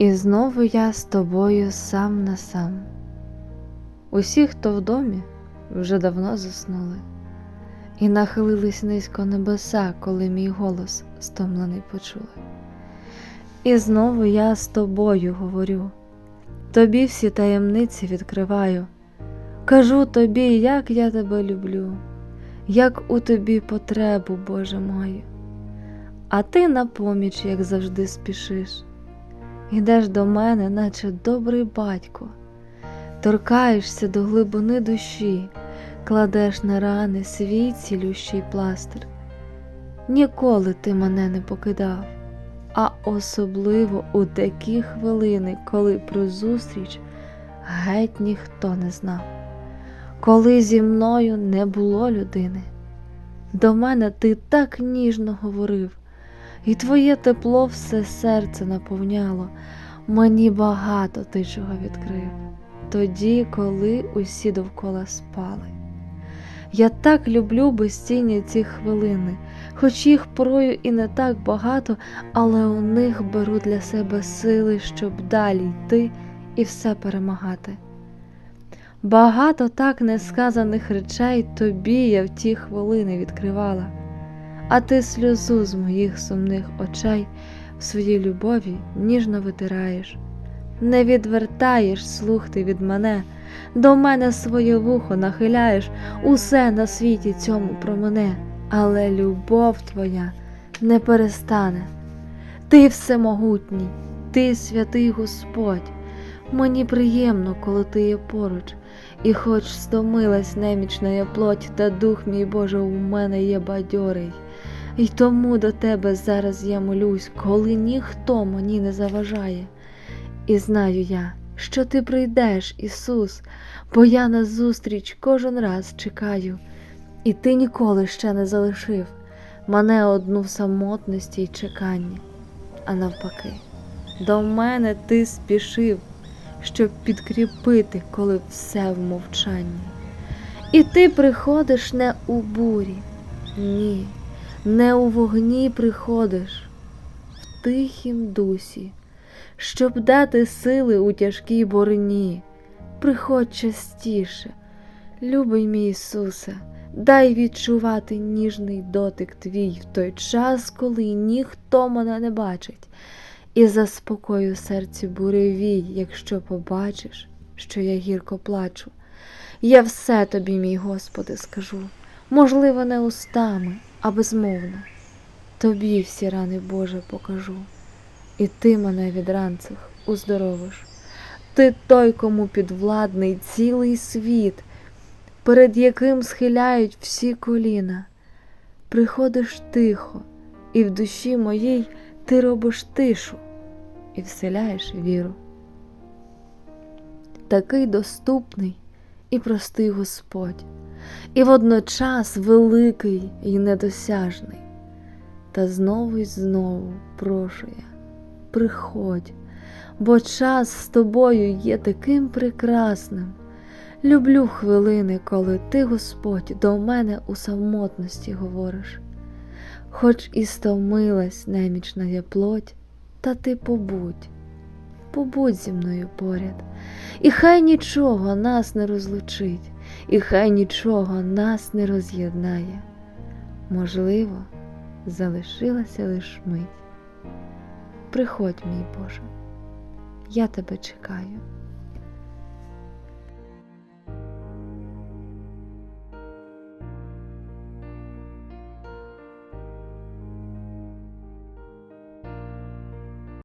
І знову я з тобою сам на сам. Усі, хто в домі, вже давно заснули, і нахилились низько небеса, коли мій голос стомлений почули. І знову я з тобою говорю, тобі всі таємниці відкриваю, кажу тобі, як я тебе люблю, як у тобі потребу, Боже мою. А ти на поміч, як завжди, спішиш. Йдеш до мене, наче добрий батько, торкаєшся до глибини душі, кладеш на рани свій цілющий пластир. Ніколи ти мене не покидав, а особливо у такі хвилини, коли про зустріч геть ніхто не знав, коли зі мною не було людини. До мене ти так ніжно говорив і твоє тепло все серце наповняло, мені багато ти чого відкрив, тоді, коли усі довкола спали. Я так люблю безцінні ці хвилини, хоч їх порою і не так багато, але у них беру для себе сили, щоб далі йти і все перемагати. Багато так несказаних речей тобі я в ті хвилини відкривала а ти сльозу з моїх сумних очей в своїй любові ніжно витираєш, не відвертаєш слух ти від мене, до мене своє вухо нахиляєш, усе на світі цьому про мене, але любов твоя не перестане. Ти всемогутній, ти святий Господь. Мені приємно, коли ти є поруч, і хоч стомилась немічна я плоть, та дух мій Боже у мене є бадьорий. І тому до тебе зараз я молюсь, коли ніхто мені не заважає. І знаю я, що ти прийдеш, Ісус, бо я на зустріч кожен раз чекаю, і ти ніколи ще не залишив мене одну в самотності й чеканні, а навпаки, до мене ти спішив, щоб підкріпити, коли все в мовчанні. І ти приходиш не у бурі, ні не у вогні приходиш в тихім дусі, щоб дати сили у тяжкій борні. Приходь частіше, любий мій Ісусе, дай відчувати ніжний дотик твій в той час, коли ніхто мене не бачить, і заспокою серці буревій, якщо побачиш, що я гірко плачу. Я все тобі, мій Господи, скажу, можливо, не устами а безмовно. Тобі всі рани Боже покажу, і ти мене від ран уздоровиш. Ти той, кому підвладний цілий світ, перед яким схиляють всі коліна. Приходиш тихо, і в душі моїй ти робиш тишу і вселяєш віру. Такий доступний і простий Господь і водночас великий і недосяжний. Та знову й знову прошу я, приходь, бо час з тобою є таким прекрасним. Люблю хвилини, коли ти, Господь, до мене у самотності говориш. Хоч і стомилась немічна я плоть, та ти побудь, побудь зі мною поряд, і хай нічого нас не розлучить і хай нічого нас не роз'єднає. Можливо, залишилася лиш мить. Приходь, мій Боже, я тебе чекаю.